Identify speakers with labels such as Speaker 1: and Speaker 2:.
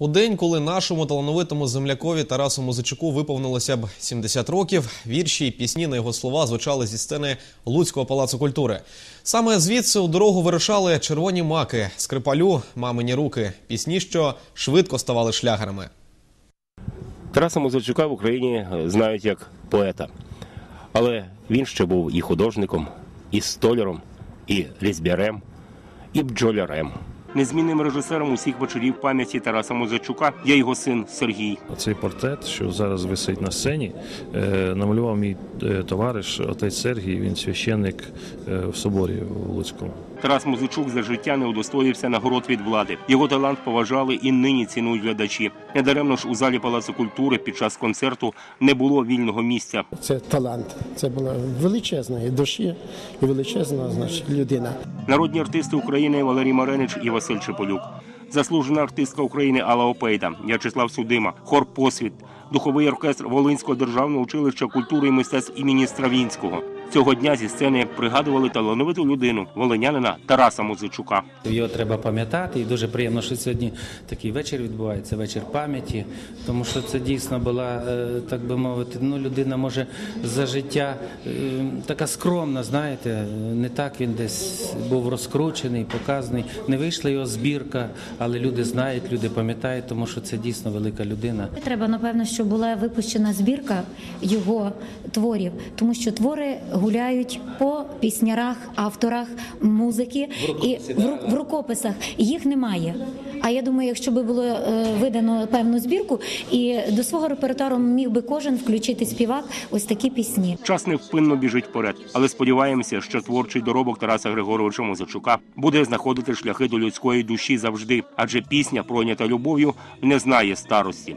Speaker 1: У день, коли нашому талановитому землякові Тарасу Музичуку виповнилося б 70 років, вірші й пісні на його слова звучали зі сцени Луцького палацу культури. Саме звідси у дорогу вирушали червоні маки, скрипалю, мамині руки, пісні, що швидко ставали шлягерами.
Speaker 2: Тараса Музичука в Україні е, знають як поета. Але він ще був і художником, і столяром, і різьбярем, і бджолярем. Незмінним режисером усіх вечорів пам'яті Тараса Музичука є його син Сергій.
Speaker 3: Цей портрет, що зараз висить на сцені, е, намалював мій е, товариш, отець Сергій. Він священник е, в соборі в Луцькому.
Speaker 2: Тарас Музичук за життя не удостоївся нагород від влади. Його талант поважали і нині цінують глядачі. Недаремно ж у залі Палацу культури під час концерту не було вільного місця.
Speaker 4: Це талант. Це була величезна і душі, і величезна значить, людина.
Speaker 2: Народні артисти України Валерій Маренич і Василь Чеполюк, заслужена артистка України Алла Опейда, В'ячеслав Судима, хор Посвіт, духовий оркестр Волинського державного училища культури і мистецтв імені Стравінського. Цього дня зі сцени пригадували талановиту людину волинянина Тараса Музичука.
Speaker 5: Його треба пам'ятати, і дуже приємно, що сьогодні такий вечір відбувається, вечір пам'яті, тому що це дійсно була, е, так би мовити, ну людина може за життя е, така скромна, знаєте, не так він десь був розкручений, показаний. Не вийшла його збірка, але люди знають, люди пам'ятають, тому що це дійсно велика людина.
Speaker 6: Треба, напевно, щоб була випущена збірка його творів, тому що твори гуляють по піснярах, авторах музики і в, ру- в рукописах. Їх немає. А я думаю, якщо би було е, видано певну збірку, і до свого репертуару міг би кожен включити співак ось такі пісні.
Speaker 2: Час невпинно біжить вперед, але сподіваємося, що творчий доробок Тараса Григоровича Музичука буде знаходити шляхи до людської душі завжди, адже пісня, пройнята любов'ю, не знає старості.